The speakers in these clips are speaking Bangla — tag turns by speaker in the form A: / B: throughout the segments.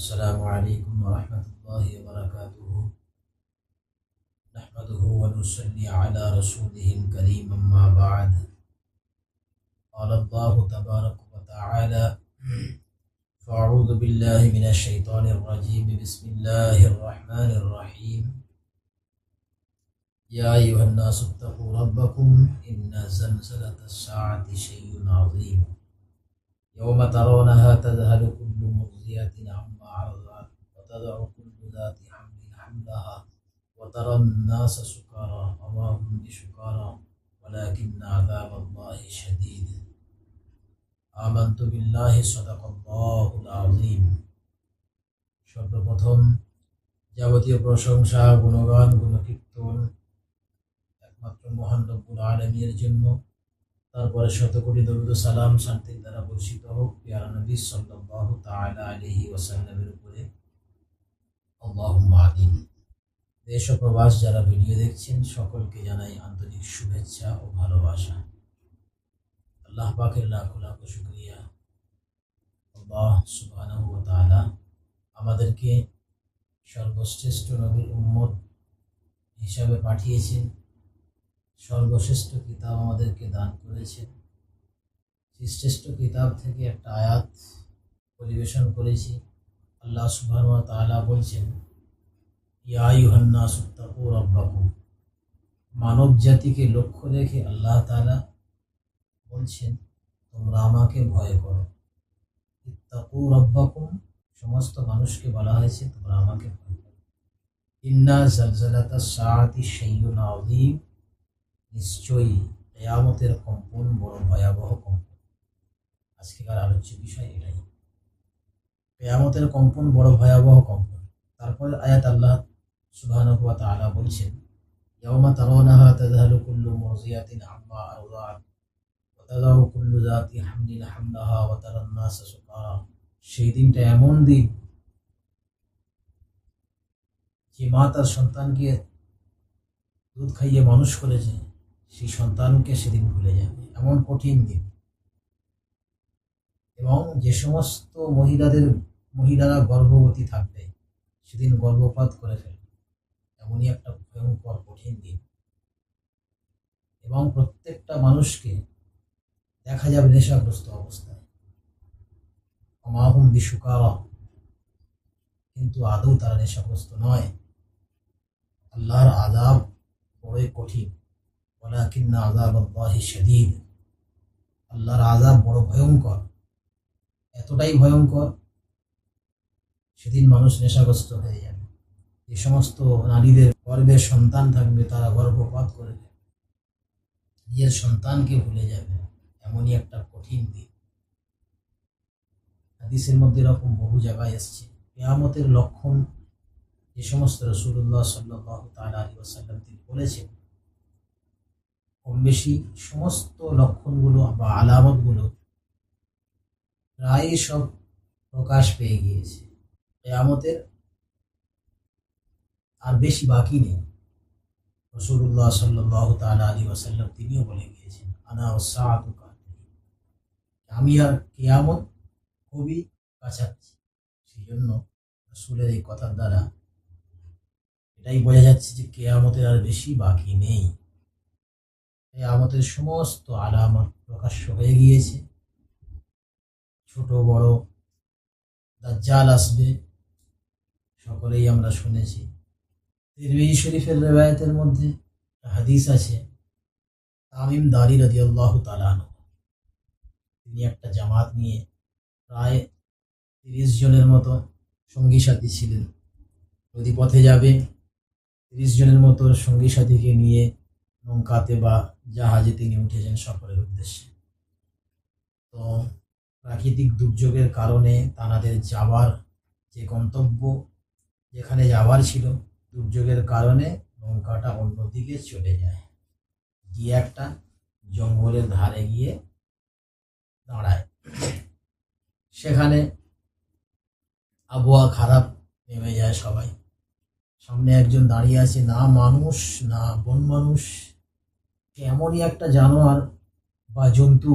A: السلام عليكم ورحمة الله وبركاته. نحمده ونصلي على رسوله الكريم أما بعد. قال الله تبارك وتعالى فأعوذ بالله من الشيطان الرجيم. بسم الله الرحمن الرحيم. يا أيها الناس اتقوا ربكم إن زلزلة الساعة شيء عظيم. يوم ترونها تذهل كل مرضية عما أرضعت وتضع كل ذات حمل حملها وترى الناس سكارى وما هم بسكارى ولكن عذاب الله شديد آمنت بالله صدق الله العظيم সর্বপ্রথম যাবতীয় প্রশংসা গুণগান গুণকীর্তন একমাত্র মহান রব্বুল আলমীর জন্য তারপরে শত কোটি দরুদ সালাম শান্তির দ্বারা বর্ষিত হোক, পিয়ারা নবী সাল্লাল্লাহু তাআলা আলাইহি ওয়াসাল্লামের উপরে। আল্লাহুম্মা আমিন। দেশ ও প্রবাস যারা ভিডিও দেখছেন, সকলকে জানাই আন্তরিক শুভেচ্ছা ও ভালোবাসা। আল্লাহ পাকের লাখো লাখো শুকরিয়া। আল্লাহ সুবহানাহু ওয়া তাআলা আমাদেরকে সর্বশ্রেষ্ঠ নবীর উম্মত হিসাবে পাঠিয়েছেন। সর্বশ্রেষ্ঠ কিতাব আমাদেরকে দান করেছেন। সেই শ্রেষ্ঠ কিতাব থেকে একটা আয়াত পরিবেশন করেছি। আল্লাহ সুবহান তাআলা বলছেন, ইয়া আইয়ুহান্না সুত্তাকু রাব্বাকুম। মানব জাতিকে লক্ষ্য রেখে আল্লাহ তাআলা বলছেন, তোমরা আমাকে ভয় করো। ইত্তাকু রাব্বাকুম, সমস্ত মানুষকে বলা হয়েছে, তোমরা আমাকে ভয় করো। ইন্না জালজালাতা সাআতি শাইউন আযীম। নিশ্চয়ই কেয়ামতের কম্পন বড় ভয়াবহ কম্পন। আজকেকার আলোচ্য বিষয় এটাই। কেয়ামতের কম্পন বড় ভয়াবহ কম্পন। তারপরে আয়াত আল্লাহ বলছেন কুল্লু মুরজিয়াতিন আম্মা সেই দিনটা এমন দিন যে মা তার সন্তানকে দুধ খাইয়ে মানুষ করেছে। সেই সন্তানকে সেদিন ভুলে যাবে এমন কঠিন দিন। এবং যে সমস্ত মহিলাদের, মহিলারা গর্ভবতী থাকবে, সেদিন গর্ভপাত করে ফেলবে। এমনই একটা ভয়ঙ্কর কঠিন দিন। এবং প্রত্যেকটা মানুষকে দেখা যাবে নেশাগ্রস্ত অবস্থায়। অমাহুম বিশুকারা কিন্তু আদৌ তারা নেশাগ্রস্ত নয়। আল্লাহর আদাব বড়ই কঠিন। আল্লাহর আজাব বড় ভয়ঙ্কর। এতটাই ভয়ঙ্কর, সেদিন মানুষ নেশাগ্রস্ত হয়ে যাবে যে সমস্ত নারীদের গর্ভে সন্তান থাকবে তারা গর্ভপাত করে নিজের সন্তানকে ভুলে যাবে, এমনই একটা কঠিন দিন। হাদিসের মধ্যে এরকম বহু জায়গায় এসছে। কেয়ামতের লক্ষণ যে সমস্ত রসুল্লাহ সাল্লাহ তালা আলী আসাল্লাম তিনি বলেছেন কম বেশি সমস্ত লক্ষণগুলো বা আলামতগুলো প্রায় সব প্রকাশ পেয়ে গিয়েছে। কেয়ামতের আর বেশি বাকি নেই। রসুল্লাহ সাল্লাহ তালা আলী ওসাল্লাম তিনিও বলে গিয়েছেন, আনা ওসাদ আমি আর কেয়ামত খুবই কাছাচ্ছি সেই জন্য রসুলের এই কথার দ্বারা এটাই বোঝা যাচ্ছে যে কেয়ামতের আর বেশি বাকি নেই। কেয়ামতের সমস্ত আলামত প্রকাশ্য হয়ে গিয়েছে। ছোট, বড়, দাজ্জাল আসবে, সকলেই আমরা শুনেছি। তিরমিজি শরীফের রেবায়তের মধ্যে হাদিস আছে, তামিম দারি রদি আল্লাহ তালানো তিনি একটা জামাত নিয়ে প্রায় তিরিশ জনের মতো সঙ্গী সাথী ছিলেন। নদী পথে যাবে, তিরিশ জনের মতো সঙ্গী সাথীকে নিয়ে নৌকাতে বা জাহাজে তিনি উঠেছেন সফরের উদ্দেশ্যে। তো প্রাকৃতিক দুর্যোগের কারণে তানাদের যাওয়ার যে গন্তব্য, যেখানে যাওয়ার ছিল, দুর্যোগের কারণে নৌকাটা অন্যদিকে চলে যায়। গিয়ে একটা জঙ্গলের ধারে গিয়ে দাঁড়ায়। সেখানে আবহাওয়া খারাপ, নেমে যায় সবাই। সামনে একজন দাঁড়িয়ে আছে, না মানুষ, না বন মানুষ। এমনই একটা জানোয়ার বা জন্তু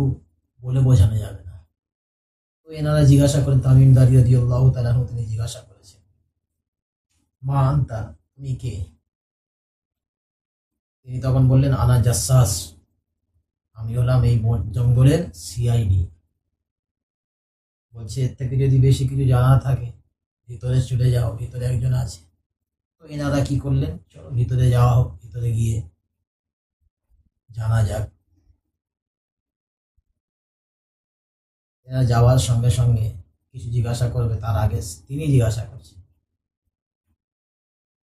A: বলে বোঝানো যাবে না। তো এনারা জিজ্ঞাসা করেন, তামিম দাঁড়িয়ে দিয়ে আল্লাহ তালাহ তিনি জিজ্ঞাসা করেছেন, মা আন্তা, তুমি কে? তিনি তখন বললেন, আনা জাসাস, আমি হলাম এই জঙ্গলের সিআইডি বলছে, এর থেকে যদি বেশি কিছু জানা থাকে, ভিতরে চলে যাও, ভিতরে একজন আছে। তো এনারা কি করলেন? চলো ভিতরে যাওয়া হোক, ভিতরে গিয়ে জানা যাক। এরা যাওয়ার সঙ্গে সঙ্গে কিছু জিজ্ঞাসা করবে, তার আগে তিনি জিজ্ঞাসা করছেন।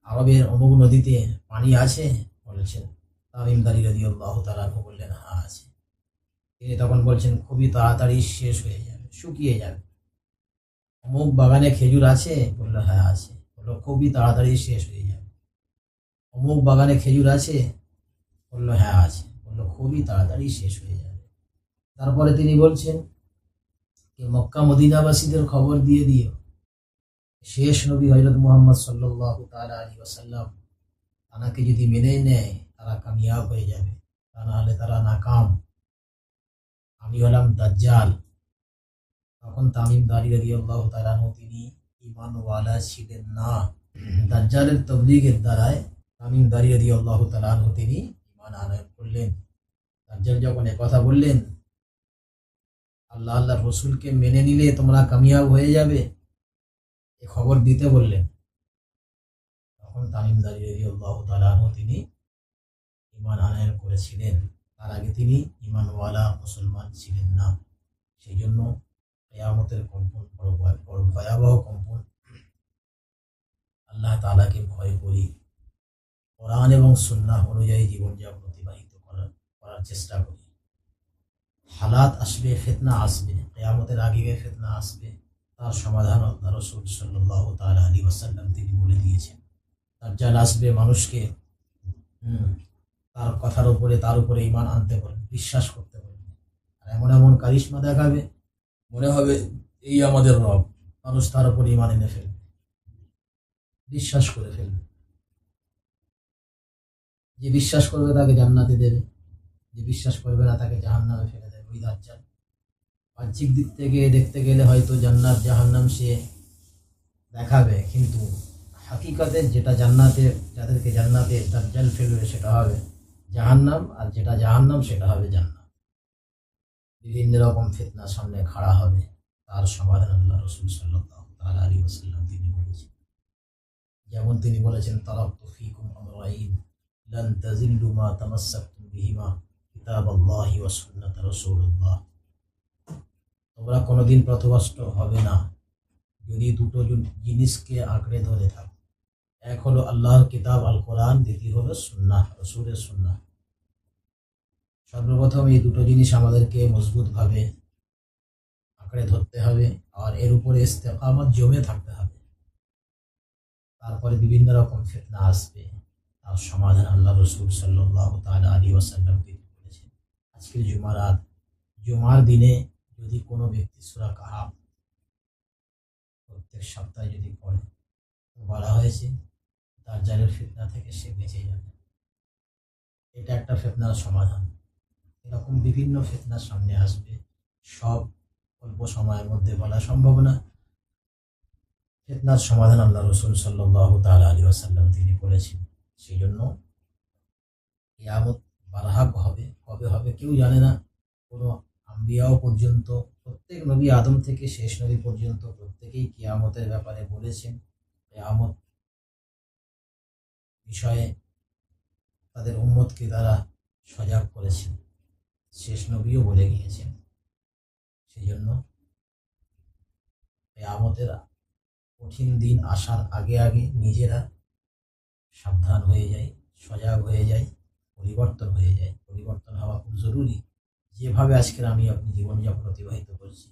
A: আরবের অমুক নদীতে পানি আছে? বলেছেন তামিম দাঁড়িয়ে দিয়ে আল্লাহ তালা বললেন হ্যাঁ আছে। তিনি তখন বলছেন, খুবই তাড়াতাড়ি শেষ হয়ে যাবে, শুকিয়ে যাবে। অমুক বাগানে খেজুর আছে? বলল হ্যাঁ আছে। বলল, খুবই তাড়াতাড়ি শেষ হয়ে যাবে। অমুক বাগানে খেজুর আছে? বলল হ্যাঁ আছে। বলল খুবই তাড়াতাড়ি শেষ হয়ে যাবে তারপরে তিনি বলছেন যে মক্কা মদিনাবাসীদের খবর দিয়ে দিও। শেষ নবী হজরত মোহাম্মদ সাল্লাহ তালা আলী ওসাল্লাম তানাকে যদি মেনে নেয়, তারা কামিয়াব হয়ে যাবে। তা নাহলে তারা নাকাম। আমি হলাম দাজ্জাল। তখন তামিম দাঁড়িয়ে দিয়ে আল্লাহ তালাহ তিনি ইমানওয়ালা ছিলেন না। দাজ্জালের তবলিগের দ্বারায় তামিম দাঁড়িয়ে দিয়ে আল্লাহ তালাহ তিনি ইমান আনয়ন করলেন। দাজ্জাল যখন কথা বললেন, আল্লাহ আল্লাহ রসুলকে মেনে নিলে তোমরা কামিয়াব হয়ে যাবে, এ খবর দিতে বললেন। তখন তামিম দাঁড়িয়ে দিয়ে আল্লাহ তালাহ তিনি ইমান আনয়ন করেছিলেন তার আগে তিনি ইমানওয়ালা মুসলমান ছিলেন না। সেই জন্য কেয়ামতের কম্পন বড় ভয়- বড় ভয়াবহ কম্পন। আল্লাহ তালাকে ভয় করি। কোরআন এবং সুন্নাহ অনুযায়ী জীবনযাপন করার চেষ্টা করি। হালাত আসবে, ফেতনা আসবে, কেয়ামতের আগে ফেতনা আসবে, তার সমাধান আল্লাহ রসুল সাল্লাহ তালা আলী ওসাল্লাম তিনি বলে দিয়েছেন। তার জাল আসবে মানুষকে তার কথার উপরে, তার উপরে ইমান আনতে বলবে, বিশ্বাস করতে বলবে। আর এমন এমন কারিশ্মা দেখাবে, মনে হবে এই আমাদের রব, মানুষ তার উপরে ইমান এনে ফেলবে, বিশ্বাস করে ফেলবে। যে বিশ্বাস করবে তাকে জান্নাতে দেবে। যে বিশ্বাস করবে না তাকে জাহান্নামে ফেলে দেবে ওই দাজ্জাল। বাহ্যিক দিক থেকে দেখতে গেলে হয়তো জান্নাত জাহান্নাম সে দেখাবে, কিন্তু হাকিকতে যেটা জান্নাতে যাদেরকে জান্নাতে দাজ্জাল ফেলবে সেটা হবে জাহান্নাম, আর যেটা জাহান্নাম সেটা হবে জান্নাত। বিভিন্ন রকম ফিতনা সামনে খাড়া হবে, তার সমাধান আল্লাহ রসুল সাল্লাহ ওসাল্লাম তিনি বলেছেন। যেমন তিনি বলেছেন তারাক তফিকুম আমরাইন, লান তাজিল্লু মা তামাসসাকতুম বিহিমা। কিতাব আল্লাহি ওয়া সুন্নাত রাসূলুল্লাহ। তোমরা কোনোদিন পথভ্রষ্ট হবে না, যদি দুটো জিনিসকে আঁকড়ে ধরে থাকো। এক হলো আল্লাহর কিতাব আল কোরআন দ্বিতীয় হলো সুন্নাহ, রসুলের সুন্নাহ। সর্বপ্রথম এই দুটো জিনিস আমাদেরকে মজবুতভাবে আঁকড়ে ধরতে হবে, আর এর উপরে ইস্তেকামত জমে থাকতে হবে। তারপরে বিভিন্ন রকম ফিতনা আসবে, তার সমাধান আল্লাহ রসুল সাল্লাহ তালা আলী ওয়াসাল্লাম তিনি বলেছেন আজকের জুমারাত জুমার দিনে যদি কোনো ব্যক্তি সুরা কাহাব প্রত্যেক সপ্তাহে যদি পড়ে বলা হয়েছে তার জালের ফিতনা থেকে সে বেঁচে যাবে। এটা একটা ফেতনার সমাধান। এরকম বিভিন্ন ফেতনার সামনে আসবে। সব অল্প সময়ের মধ্যে বলা সম্ভব না। ফেতনার সমাধান আল্লাহ রসুল সাল্লাহ তাল আলী আসাল্লাম তিনি বলেছেন। সেই জন্য ইয়ামত বারাহাব হবে, কবে হবে কেউ জানে না। কোনো আম্বিয়াও পর্যন্ত, প্রত্যেক নবী আদম থেকে শেষ নবী পর্যন্ত, প্রত্যেকেই কিয়ামতের ব্যাপারে বলেছেন, কিয়ামত বিষয়ে তাদের উম্মতকে তারা সজাগ করেছেন। শেষ নবীও বলে গিয়েছেন। সেই জন্য কিয়ামতের কঠিন দিন আসার আগে আগে নিজেরা সাবধান হয়ে যায় সজাগ হয়ে যায় পরিবর্তন হয়ে যায়, পরিবর্তন হওয়া খুব জরুরি। যেভাবে আজকের আমি আপনি জীবনযাপন অতিবাহিত করছি,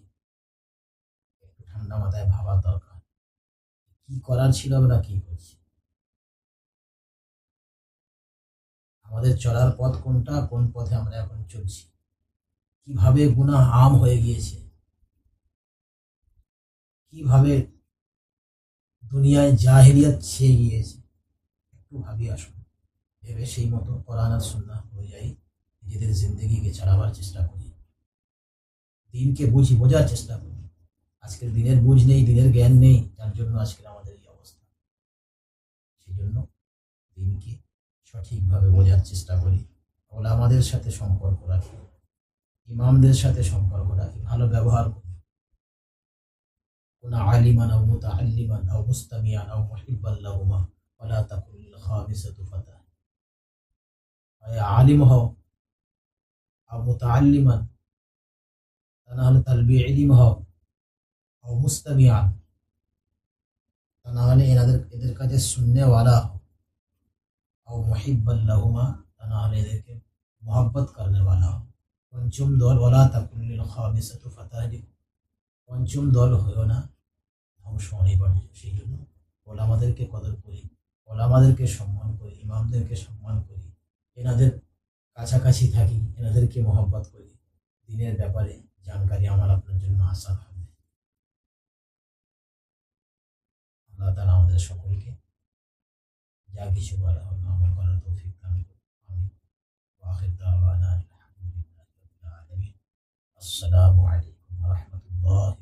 A: একটু ঠান্ডা মাথায় ভাবার দরকার। কি করার ছিল আমরা কি করছি? আমাদের চলার পথ কোনটা, কোন পথে আমরা এখন চলছি? কীভাবে গুণা আম হয়ে গিয়েছে? কীভাবে দুনিয়ায় জাহেরিয়াত ছেয়ে গিয়েছে? একটু ভাবি আসুন। ভেবে সেই মতো কোরআন আর সুন্নাহ অনুযায়ী নিজেদের জিন্দগিকে চালাবার চেষ্টা করি। দিনকে বুঝি, বোঝার চেষ্টা করি। আজকের দিনের বুঝ নেই, দিনের জ্ঞান নেই, যার জন্য আজকের আমাদের এই অবস্থা। সেই জন্য দিনকে সঠিকভাবে বোঝার চেষ্টা করি। আমাদের সাথে সম্পর্ক রাখি। ইমামদের সাথে সম্পর্ক রাখি। ভালো ব্যবহার করি। কোন আলিমান আও আও মুস্তামিয়ান আও খামিসাতু ফাতা। হয় আলিম হও আও মুতাআল্লিমান তা না হলে তালবি ইলিম হও আও মুস্তামিয়ান তা না হলে এনাদের এদের কাছে শুননেওয়ালা হও আও মুহিব্বান তা না হলে এদেরকে মোহাব্বত করনে वाला হও পঞ্চম দল ওলা তাকুল্লিল খামিসাতু ফাতাহলিক পঞ্চম দল হয়েও না ধ্বংস অনিবার্য সেই জন্য ওলামাদেরকে কদর করি ওলামাদেরকে সম্মান করি ইমামদেরকে সম্মান করি এনাদের কাছাকাছি থাকি, এনাদেরকে মোহাব্বত করি। দিনের ব্যাপারে জানকারি আমার আপনার জন্য আসান হবে আল্লাহ তালা আমাদের সকলকে যা কিছু বলা হলো আমল করার তৌফিক দান আমি দাওয়ানা আলহামদুলিল্লাহি আসসালামু আলাইকুম রাহমাতুল্লাহি